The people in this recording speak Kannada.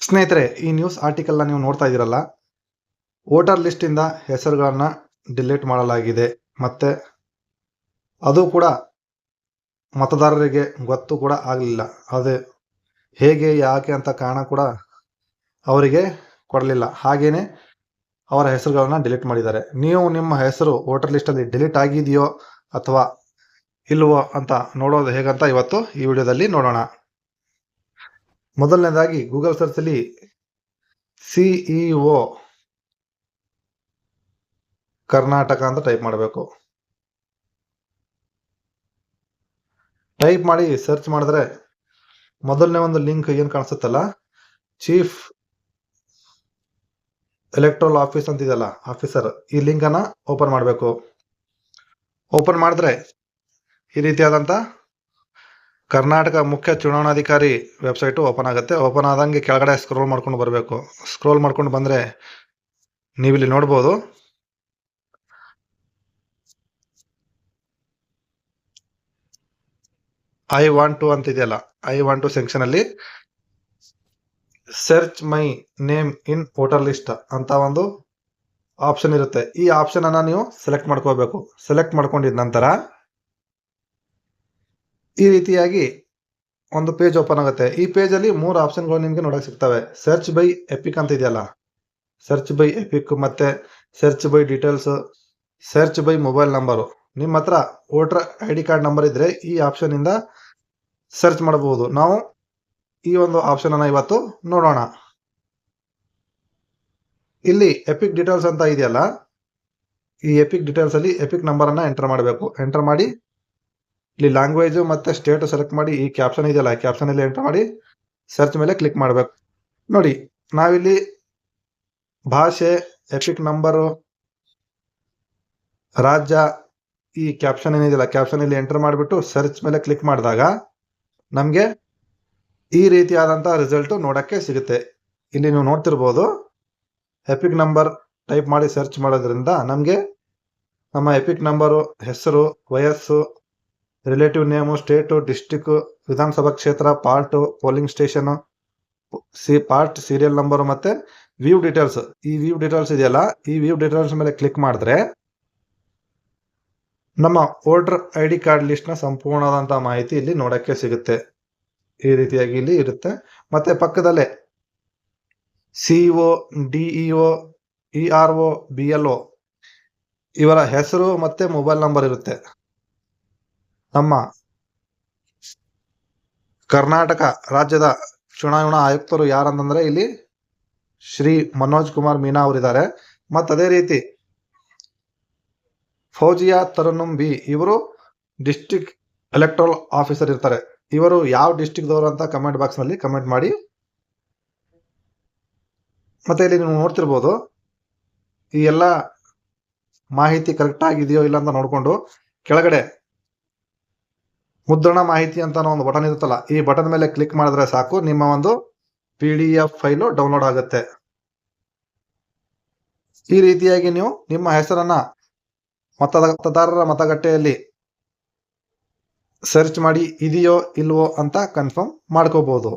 ಸ್ನೇಹಿತರೆ, ಈ ನ್ಯೂಸ್ ಆರ್ಟಿಕಲ್ನ ನೀವು ನೋಡ್ತಾ ಇದ್ದೀರಲ್ಲ? ವೋಟರ್ ಲಿಸ್ಟಿಂದ ಹೆಸರುಗಳನ್ನು ಡಿಲೀಟ್ ಮಾಡಲಾಗಿದೆ. ಮತ್ತೆ ಅದು ಕೂಡ ಮತದಾರರಿಗೆ ಗೊತ್ತು ಕೂಡ ಆಗಲಿಲ್ಲ. ಅದು ಹೇಗೆ, ಯಾಕೆ ಅಂತ ಕಾರಣ ಕೂಡ ಅವರಿಗೆ ಕೊಡಲಿಲ್ಲ. ಹಾಗೆಯೇ ಅವರ ಹೆಸರುಗಳನ್ನ ಡಿಲೀಟ್ ಮಾಡಿದ್ದಾರೆ. ನೀವು ನಿಮ್ಮ ಹೆಸರು ವೋಟರ್ ಲಿಸ್ಟಲ್ಲಿ ಡಿಲೀಟ್ ಆಗಿದೆಯೋ ಅಥವಾ ಇಲ್ವೋ ಅಂತ ನೋಡೋದು ಹೇಗಂತ ಇವತ್ತು ಈ ವಿಡಿಯೋದಲ್ಲಿ ನೋಡೋಣ. ಮೊದಲನೇದಾಗಿ ಗೂಗಲ್ ಸರ್ಚಲ್ಲಿ ಸಿಇಒ ಕರ್ನಾಟಕ ಅಂತ ಟೈಪ್ ಮಾಡಬೇಕು. ಟೈಪ್ ಮಾಡಿ ಸರ್ಚ್ ಮಾಡಿದ್ರೆ ಮೊದಲನೇ ಒಂದು ಲಿಂಕ್ ಏನು ಕಾಣಿಸುತ್ತಲ್ಲ? ಚೀಫ್ ಎಲೆಕ್ಟ್ರಲ್ ಆಫೀಸ್ ಅಂತ ಇದೆಯಲ್ಲ ಆಫೀಸರ್ ಈ ಲಿಂಕ್ ಅನ್ನ ಓಪನ್ ಮಾಡಬೇಕು. ಓಪನ್ ಮಾಡಿದ್ರೆ ಈ ರೀತಿಯಾದಂಥ ಕರ್ನಾಟಕ ಮುಖ್ಯ ಚುನಾವಣಾಧಿಕಾರಿ ವೆಬ್ಸೈಟು ಓಪನ್ ಆಗುತ್ತೆ. ಓಪನ್ ಆದಂಗೆ ಕೆಳಗಡೆ ಸ್ಕ್ರೋಲ್ ಮಾಡ್ಕೊಂಡು ಬರಬೇಕು. ಸ್ಕ್ರೋಲ್ ಮಾಡ್ಕೊಂಡು ಬಂದರೆ ನೀವಿಲ್ಲಿ ನೋಡ್ಬೋದು. ಐ ವಾಂಟ್ ಟು ಅಂತ ಇದೆಯಲ್ಲ ಐ ವಾಂಟ್ ಟು ಸೆಕ್ಷನ್ ಅಲ್ಲಿ search my name in voter list ಅಂತ ಒಂದು ಆಪ್ಷನ್ ಇರುತ್ತೆ. ಈ ಆಪ್ಷನ್ ಅನ್ನ ನೀವು ಸೆಲೆಕ್ಟ್ ಮಾಡ್ಕೋಬೇಕು. ಸೆಲೆಕ್ಟ್ ಮಾಡ್ಕೊಂಡಿದ ನಂತರ ಈ ರೀತಿಯಾಗಿ ಒಂದು ಪೇಜ್ ಓಪನ್ ಆಗುತ್ತೆ. ಈ ಪೇಜಲ್ಲಿ ಮೂರು ಆಪ್ಷನ್ಗಳು ನಿಮಗೆ ನೋಡಕ್ ಸಿಗ್ತವೆ. ಸರ್ಚ್ ಬೈ ಎಪಿಕ್ ಅಂತ ಇದೆಯಲ್ಲ? ಸರ್ಚ್ ಬೈ ಎಪಿಕ್ ಮತ್ತೆ search by details search by mobile number ನಿಮ್ಮ ಹತ್ರ voter I D card number ಇದ್ರೆ ಈ ಆಪ್ಷನ್ ಇಂದ ಸರ್ಚ್ ಮಾಡಬಹುದು. ನಾವು ಈ ಒಂದು ಆಪ್ಷನ್ ಅನ್ನ ಇವತ್ತು ನೋಡೋಣ. ಇಲ್ಲಿ ಎಪಿಕ್ ಡೀಟೇಲ್ಸ್ ಅಂತ ಇದೆಯಲ್ಲ? ಈ ಎಪಿಕ್ ಡೀಟೇಲ್ಸ್ ಅಲ್ಲಿ ಎಪಿಕ್ ನಂಬರ್ ಅನ್ನ ಎಂಟರ್ ಮಾಡಬೇಕು. ಎಂಟರ್ ಮಾಡಿ ಇಲ್ಲಿ ಲ್ಯಾಂಗ್ವೇಜ್ ಮತ್ತೆ ಸ್ಟೇಟ್ ಸೆಲೆಕ್ಟ್ ಮಾಡಿ ಈ ಕ್ಯಾಪ್ಷನ್ ಇದೆಯಲ್ಲ ಕ್ಯಾಪ್ಷನ್ ಅಲ್ಲಿ ಎಂಟರ್ ಮಾಡಿ ಸರ್ಚ್ ಮೇಲೆ ಕ್ಲಿಕ್ ಮಾಡಬೇಕು. ನೋಡಿ, ನಾವಿಲ್ಲಿ ಭಾಷೆ ಎಪಿಕ್ ನಂಬರು ರಾಜ್ಯ, ಈ ಕ್ಯಾಪ್ಷನ್ ಏನಿದೆಯಲ್ಲ ಕ್ಯಾಪ್ಷನ್ ಇಲ್ಲಿ ಎಂಟರ್ ಮಾಡಿಬಿಟ್ಟು ಸರ್ಚ್ ಮೇಲೆ ಕ್ಲಿಕ್ ಮಾಡಿದಾಗ ನಮಗೆ ಈ ರೀತಿಯಾದಂಥ ರಿಸಲ್ಟ್ ನೋಡಕ್ಕೆ ಸಿಗುತ್ತೆ. ಇಲ್ಲಿ ನೀವು ನೋಡ್ತಿರ್ಬೋದು ಎಪಿಕ್ ನಂಬರ್ ಟೈಪ್ ಮಾಡಿ ಸರ್ಚ್ ಮಾಡೋದ್ರಿಂದ ನಮಗೆ ನಮ್ಮ ಎಪಿಕ್ ನಂಬರು ಹೆಸರು, ವಯಸ್ಸು ರಿಲೇಟಿವ್ ನೇಮು, ಸ್ಟೇಟು, ಡಿಸ್ಟಿಕ್, ವಿಧಾನಸಭಾ ಕ್ಷೇತ್ರ, part, polling station, C, part, serial number ಮತ್ತೆ ವ್ಯೂ ಡೀಟೇಲ್ಸ್. ಈ ವ್ಯೂ ಡೀಟೇಲ್ಸ್ ಇದೆಯಲ್ಲ, ಈ ವ್ಯೂ ಡೀಟೇಲ್ಸ್ ಮೇಲೆ ಕ್ಲಿಕ್ ಮಾಡಿದ್ರೆ ನಮ್ಮ ವೋಟರ್ ಐ ಡಿ ಕಾರ್ಡ್ ಲಿಸ್ಟ್ನ ಸಂಪೂರ್ಣವಾದಂತಹ ಮಾಹಿತಿ ಇಲ್ಲಿ ನೋಡಕ್ಕೆ ಸಿಗುತ್ತೆ. ಈ ರೀತಿಯಾಗಿ ಇಲ್ಲಿ ಇರುತ್ತೆ. ಮತ್ತೆ ಪಕ್ಕದಲ್ಲೇ C CEO DEO E R O, B L O ಇವರ ಹೆಸರು ಮತ್ತೆ ಮೊಬೈಲ್ ನಂಬರ್ ಇರುತ್ತೆ. ನಮ್ಮ ಕರ್ನಾಟಕ ರಾಜ್ಯದ ಚುನಾವಣಾ ಆಯುಕ್ತರು ಯಾರಂತಂದ್ರೆ ಇಲ್ಲಿ ಶ್ರೀ ಮನೋಜ್ ಕುಮಾರ್ ಮೀನಾ ಅವರಿದ್ದಾರೆ. ಮತ್ತು ಅದೇ ರೀತಿ ಫೌಜಿಯಾ ತರುಣಂ ಬಿ ಇವರು ಡಿಸ್ಟಿಕ್ ಎಲೆಕ್ಟ್ರಲ್ ಆಫೀಸರ್ ಇರ್ತಾರೆ. ಇವರು ಯಾವ ಡಿಸ್ಟಿಕ್ದವರು ಅಂತ ಕಮೆಂಟ್ ಬಾಕ್ಸ್ನಲ್ಲಿ ಕಮೆಂಟ್ ಮಾಡಿ. ಮತ್ತೆ ಇಲ್ಲಿ ನೀವು ನೋಡ್ತಿರ್ಬೋದು ಈ ಎಲ್ಲ ಮಾಹಿತಿ ಕರೆಕ್ಟ್ ಆಗಿದೆಯೋ ಇಲ್ಲ ಅಂತ ನೋಡಿಕೊಂಡು ಕೆಳಗಡೆ ಮುದ್ರಣ ಮಾಹಿತಿ ಅಂತ ಒಂದು ಬಟನ್ ಇರುತ್ತಲ್ಲ, ಈ ಬಟನ್ ಮೇಲೆ ಕ್ಲಿಕ್ ಮಾಡಿದ್ರೆ ಸಾಕು, ನಿಮ್ಮ ಒಂದು P D F file download ಆಗುತ್ತೆ. ಈ ರೀತಿಯಾಗಿ ನೀವು ನಿಮ್ಮ ಹೆಸರನ್ನ ಮತದ ಮತದಾರರ ಮತಗಟ್ಟೆಯಲ್ಲಿ ಸರ್ಚ್ ಮಾಡಿ ಇದೆಯೋ ಇಲ್ವೋ ಅಂತ ಕನ್ಫರ್ಮ್ ಮಾಡ್ಕೋಬಹುದು